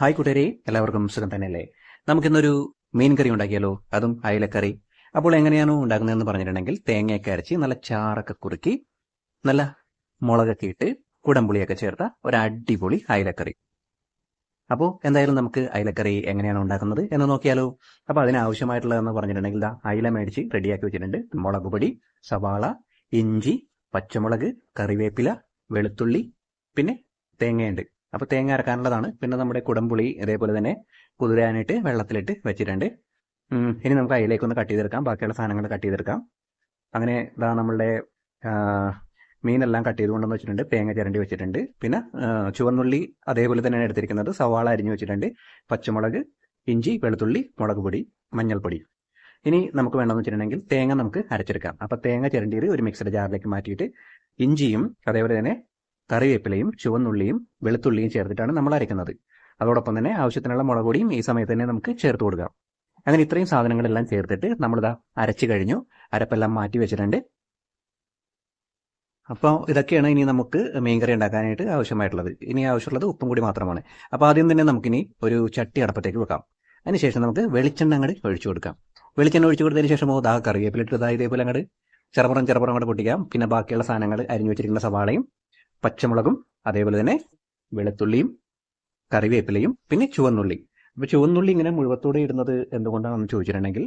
Hi കൂട്ടരെ എല്ലാവർക്കും സുഖം തന്നെയല്ലേ? നമുക്കിന്നൊരു മീൻ കറി ഉണ്ടാക്കിയാലോ? അതും അയലക്കറി. അപ്പോൾ എങ്ങനെയാണോ ഉണ്ടാക്കുന്നതെന്ന് പറഞ്ഞിട്ടുണ്ടെങ്കിൽ തേങ്ങയൊക്കെ അരച്ച് നല്ല ചാറൊക്കെ കുറുക്കി നല്ല മുളകൊക്കെ ഇട്ട് കുടംപുളിയൊക്കെ ചേർത്ത ഒരു അടിപൊളി അയലക്കറി. അപ്പോൾ എന്തായാലും നമുക്ക് അയലക്കറി എങ്ങനെയാണ് ഉണ്ടാക്കുന്നത് എന്ന് നോക്കിയാലോ? അപ്പോൾ അതിനാവശ്യമായിട്ടുള്ളതെന്ന് പറഞ്ഞിട്ടുണ്ടെങ്കിൽ ദാ അയില മേടിച്ച് റെഡിയാക്കി വെച്ചിട്ടുണ്ട്. മുളക് പൊടി സവാള ഇഞ്ചി പച്ചമുളക് കറിവേപ്പില വെളുത്തുള്ളി പിന്നെ തേങ്ങയുണ്ട്. അപ്പോൾ തേങ്ങ അരക്കാനുള്ളതാണ്. പിന്നെ നമ്മുടെ കുടംപുളി അതേപോലെ തന്നെ കുതിരാനായിട്ട് വെള്ളത്തിലിട്ട് വെച്ചിട്ടുണ്ട്. ഇനി നമുക്ക് അതിലേക്കൊന്ന് കട്ട് ചെയ്തെടുക്കാം. ബാക്കിയുള്ള സാധനങ്ങൾ കട്ട് ചെയ്തെടുക്കാം. അങ്ങനെ ഇതാ നമ്മളുടെ മീനെല്ലാം കട്ട് ചെയ്തുകൊണ്ടെന്ന് വെച്ചിട്ടുണ്ട്. തേങ്ങ ചിരണ്ടി വെച്ചിട്ടുണ്ട്. പിന്നെ ചുവന്നുള്ളി അതേപോലെ തന്നെയാണ് എടുത്തിരിക്കുന്നത്. സവാള അരിഞ്ഞു വെച്ചിട്ടുണ്ട്. പച്ചമുളക് ഇഞ്ചി വെളുത്തുള്ളി മുളക് പൊടി മഞ്ഞൾപ്പൊടി. ഇനി നമുക്ക് വേണമെന്ന് വെച്ചിട്ടുണ്ടെങ്കിൽ തേങ്ങ നമുക്ക് അരച്ചെടുക്കാം. അപ്പോൾ തേങ്ങ ചിരണ്ടിയത് ഒരു മിക്സഡ് ജാറിലേക്ക് മാറ്റിയിട്ട് ഇഞ്ചിയും അതേപോലെ തന്നെ കറിവേപ്പിലയും ചുവന്നുള്ളിയും വെളുത്തുള്ളിയും ചേർത്തിട്ടാണ് നമ്മൾ അരയ്ക്കുന്നത് അതോടൊപ്പം തന്നെ ആവശ്യത്തിനുള്ള മുളക് പൊടിയും ഈ സമയത്ത് തന്നെ നമുക്ക് ചേർത്ത് കൊടുക്കാം. അങ്ങനെ ഇത്രയും സാധനങ്ങളെല്ലാം ചേർത്തിട്ട് നമ്മളിതാ അരച്ചു കഴിഞ്ഞു. അരപ്പെല്ലാം മാറ്റി വെച്ചിട്ടുണ്ട്. അപ്പോൾ ഇതൊക്കെയാണ് ഇനി നമുക്ക് മീൻകറി ഉണ്ടാക്കാനായിട്ട് ആവശ്യമായിട്ടുള്ളത്. ഇനി ആവശ്യമുള്ളത് ഉപ്പും കൂടി മാത്രമാണ്. അപ്പോൾ ആദ്യം തന്നെ നമുക്കിനി ഒരു ചട്ടി അടപ്പത്തേക്ക് വെക്കാം. അതിനുശേഷം നമുക്ക് വെളിച്ചെണ്ണ അങ്ങോട്ട് ഒഴിച്ചു കൊടുക്കാം. വെളിച്ചെണ്ണ ഒഴിച്ചു കൊടുത്തതിന് ശേഷം ഓ ദാ കറിവേപ്പിലിട്ട് ഇതാ ഇതേപോലെ അങ്ങോട്ട് ചെറുപുറം ചെറുപുറം അങ്ങോട്ട് പൊട്ടിക്കാം. പിന്നെ ബാക്കിയുള്ള സാധനങ്ങൾ അരിഞ്ഞു വെച്ചിരിക്കുന്ന സവാളയും പച്ചമുളകും അതേപോലെ തന്നെ വെളുത്തുള്ളിയും കറിവേപ്പിലയും പിന്നെ ചുവന്നുള്ളി. അപ്പോൾ ചുവന്നുള്ളി ഇങ്ങനെ മുഴുവത്തോടെ ഇടുന്നത് എന്തുകൊണ്ടാണെന്ന് ചോദിച്ചിട്ടുണ്ടെങ്കിൽ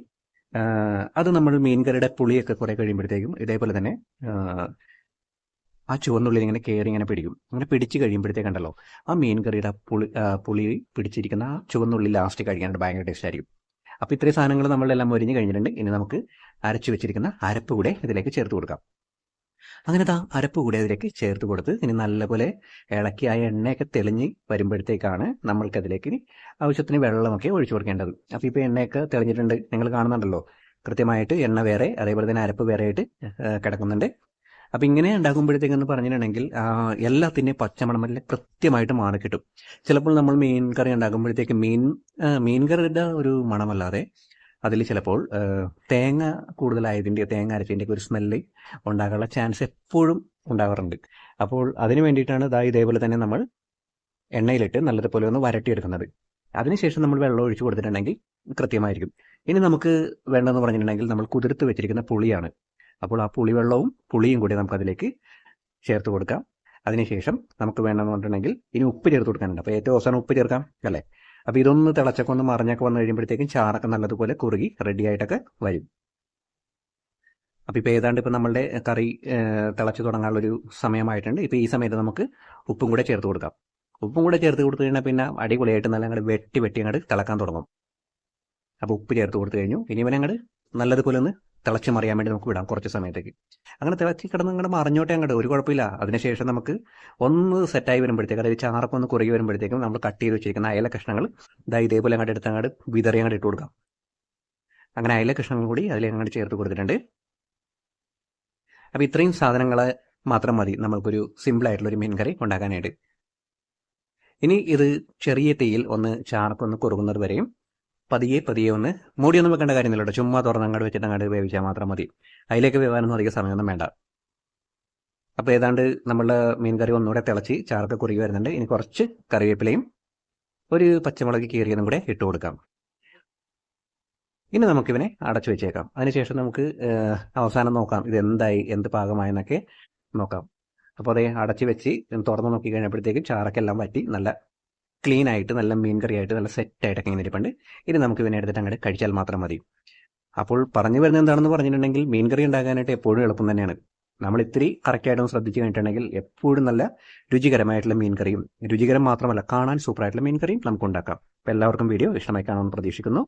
അത് നമ്മൾ മീൻകറിയുടെ പുളിയൊക്കെ കുറെ കഴിയുമ്പോഴത്തേക്കും ഇതേപോലെ തന്നെ ആ, ചുവന്നുള്ളി ഇങ്ങനെ കയറി ഇങ്ങനെ പിടിക്കും. അങ്ങനെ പിടിച്ച് കഴിയുമ്പോഴത്തേക്കുണ്ടല്ലോ ആ മീൻകറിയുടെ പുളി പുളി പിടിച്ചിരിക്കുന്ന ആ ചുവന്നുള്ളി ലാസ്റ്റ് കഴിക്കാനായിട്ട് ഭയങ്കര ടേസ്റ്റ് ആയിരിക്കും. അപ്പോൾ ഇത്രയും സാധനങ്ങൾ നമ്മളെല്ലാം മൊരിഞ്ഞ് കഴിഞ്ഞിട്ടുണ്ട്. ഇനി നമുക്ക് അരച്ചു വെച്ചിരിക്കുന്ന അരപ്പ് കൂടെ ഇതിലേക്ക് ചേർത്ത് കൊടുക്കാം. അങ്ങനെ ദാ അരപ്പ് കൂടി അതിലേക്ക് ചേർത്ത് കൊടുത്ത് ഇനി നല്ലപോലെ ഇളക്കി ആ എണ്ണയൊക്കെ തെളിഞ്ഞ് വരുമ്പോഴത്തേക്കാണ് നമ്മൾക്കതിലേക്ക് ഇനി ആവശ്യത്തിന് വെള്ളമൊക്കെ ഒഴിച്ചു കൊടുക്കേണ്ടത്. അപ്പോൾ ഇപ്പോൾ എണ്ണയൊക്കെ തെളിഞ്ഞിട്ടുണ്ട്. നിങ്ങൾ കാണുന്നുണ്ടല്ലോ. കൃത്യമായിട്ട് എണ്ണ വേറെ അതേപോലെ തന്നെ അരപ്പ് വേറെ ആയിട്ട് കിടക്കുന്നുണ്ട്. അപ്പം ഇങ്ങനെ ഉണ്ടാക്കുമ്പോഴത്തേക്കെന്ന് പറഞ്ഞിട്ടുണ്ടെങ്കിൽ എല്ലാത്തിന്റെ പച്ചമണമെല്ലാം കൃത്യമായിട്ട് മാറി കിട്ടും. ചിലപ്പോൾ നമ്മൾ മീൻ കറി ഉണ്ടാക്കുമ്പോഴത്തേക്ക് മീൻ മീൻ കറിയുടെ ഒരു മണമല്ലാതെ അതിൽ ചിലപ്പോൾ തേങ്ങ കൂടുതലായതിന്റെ തേങ്ങ അരച്ചതിന്റെ ഒരു സ്മെല്ല് ഉണ്ടാകാനുള്ള ചാൻസ് എപ്പോഴും ഉണ്ടാകാറുണ്ട്. അപ്പോൾ അതിന് വേണ്ടിയിട്ടാണ് ഇതാ ഇതേപോലെ തന്നെ നമ്മൾ എണ്ണയിലിട്ട് നല്ലതുപോലെ ഒന്ന് വരട്ടിയെടുക്കുന്നത്. അതിനുശേഷം നമ്മൾ വെള്ളം ഒഴിച്ചു കൊടുത്തിട്ടുണ്ടെങ്കിൽ കൃത്യമായിരിക്കും. ഇനി നമുക്ക് വേണ്ടതെന്ന് പറഞ്ഞിട്ടുണ്ടെങ്കിൽ നമ്മൾ കുതിർത്ത് വെച്ചിരിക്കുന്ന പുളിയാണ്. അപ്പോൾ ആ പുളിവെള്ളവും പുളിയും കൂടി നമുക്കതിലേക്ക് ചേർത്ത് കൊടുക്കാം. അതിനുശേഷം നമുക്ക് വേണമെന്ന് പറഞ്ഞിട്ടുണ്ടെങ്കിൽ ഇനി ഉപ്പ് ചേർത്ത് കൊടുക്കാനുണ്ട്. അപ്പോൾ ഏറ്റവും അവസാനം ഉപ്പ് ചേർക്കാം അല്ലേ? അപ്പോൾ ഇതൊന്ന് തിളച്ചൊക്കെ ഒന്ന് മറിഞ്ഞൊക്കെ വന്നു കഴിയുമ്പോഴത്തേക്കും ചാറൊക്കെ നല്ലതുപോലെ കുറുകി റെഡി ആയിട്ടൊക്കെ വരും. അപ്പോൾ ഇപ്പോൾ ഏതാണ്ട് ഇപ്പോൾ നമ്മളുടെ കറി തിളച്ച് തുടങ്ങാനുള്ളൊരു സമയമായിട്ടുണ്ട്. ഇപ്പോൾ ഈ സമയത്ത് നമുക്ക് ഉപ്പും കൂടെ ചേർത്ത് കൊടുക്കാം. ഉപ്പും കൂടെ ചേർത്ത് കൊടുത്തു കഴിഞ്ഞാൽ പിന്നെ അടിപൊളിയായിട്ട് നല്ല അങ്ങോട്ട് വെട്ടി വെട്ടി അങ്ങോട്ട് തിളക്കാൻ തുടങ്ങും. അപ്പോൾ ഉപ്പ് ചേർത്ത് കൊടുത്തു കഴിഞ്ഞു. ഇനി ഇവനങ്ങോട്ട് നല്ലതുപോലെ ഒന്ന് തിളച്ച് മറിയാൻ വേണ്ടി നമുക്ക് വിടാം കുറച്ച് സമയത്തേക്ക്. അങ്ങനെ തിളച്ച് കിടന്ന് അങ്ങോട്ട് മറിഞ്ഞോട്ടെ അങ്ങോട്ട് ഒരു കുഴപ്പമില്ല. അതിനുശേഷം നമുക്ക് ഒന്ന് സെറ്റായി വരുമ്പോഴത്തേക്ക് അതായത് ചാറൊക്കെ ഒന്ന് കുറുകി വരുമ്പോഴത്തേക്കും നമ്മൾ കട്ട് ചെയ്ത് വെച്ചിരിക്കുന്ന അയല കഷ്ണങ്ങൾ ഇതാ ഇതേപോലെ അങ്ങോട്ട് എടുത്ത് അങ്ങോട്ട് വിതറി അങ്ങോട്ട് ഇട്ട് കൊടുക്കാം. അങ്ങനെ അയല കഷ്ണങ്ങൾ കൂടി അങ്ങോട്ട് ചേർത്ത് കൊടുത്തിട്ടുണ്ട്. അപ്പോൾ ഇത്രയും സാധനങ്ങൾ മാത്രം മതി നമുക്കൊരു സിമ്പിൾ ആയിട്ടുള്ള ഒരു മീൻ കറി ഉണ്ടാക്കാനായിട്ട്. ഇനി ഇത് ചെറിയ തീയിൽ ഒന്ന് ഒന്ന് കുറുകുന്നത് വരെയും പതിയെ പതിയെ ഒന്ന് മൂടിയൊന്നും വെക്കേണ്ട കാര്യമില്ല ചുമ്മാ തുറന്ന് അങ്ങോട്ട് വെച്ചിട്ട് അങ്ങോട്ട് വേവിച്ചാൽ മാത്രം മതി. അതിലേക്ക് വേവാനൊന്നും അധികം സമയമൊന്നും വേണ്ട. അപ്പോൾ ഏതാണ്ട് നമ്മളുടെ മീൻ കറി ഒന്നുകൂടെ തിളച്ച് ചാറൊക്കെ കുറുകി വരുന്നുണ്ട്. ഇനി കുറച്ച് കറിവേപ്പിലയും ഒരു പച്ചമുളക് കീറിയതും കൂടെ ഇട്ട് കൊടുക്കാം. ഇനി നമുക്കിവനെ അടച്ചു വെച്ചേക്കാം. അതിനുശേഷം നമുക്ക് അവസാനം നോക്കാം. ഇത് എന്തായി എന്ത് പാകമായെന്നൊക്കെ നോക്കാം. അപ്പോൾ അതേ അടച്ചു വെച്ച് തുറന്ന് നോക്കി കഴിഞ്ഞപ്പോഴത്തേക്കും ചാറൊക്കെ എല്ലാം വറ്റി നല്ല ക്ലീൻ ആയിട്ട് നല്ല മീൻ കറി ആയിട്ട് നല്ല സെറ്റായിട്ടൊക്കെ ഇങ്ങനെ ഇരിപ്പുണ്ട്. ഇനി നമുക്ക് ഇവനെ എടുത്തിട്ട് അങ്ങോട്ട് കഴിച്ചാൽ മാത്രം മതി. അപ്പോൾ പറഞ്ഞു വരുന്നത് എന്താണെന്ന് പറഞ്ഞിട്ടുണ്ടെങ്കിൽ മീൻ കറി ഉണ്ടാകാനായിട്ട് എപ്പോഴും എളുപ്പം തന്നെയാണ്. നമ്മൾ ഇത്തിരി കറക്റ്റായിട്ടൊന്ന് ശ്രദ്ധിച്ചു കഴിഞ്ഞിട്ടുണ്ടെങ്കിൽ എപ്പോഴും നല്ല രുചികരമായിട്ടുള്ള മീൻ കറിയും രുചികരം മാത്രമല്ല കാണാൻ സൂപ്പറായിട്ടുള്ള മീൻ കറിയും നമുക്ക് ഉണ്ടാക്കാം. അപ്പോൾ എല്ലാവർക്കും വീഡിയോ ഇഷ്ടമായി കാണുമെന്ന് പ്രതീക്ഷിക്കുന്നു.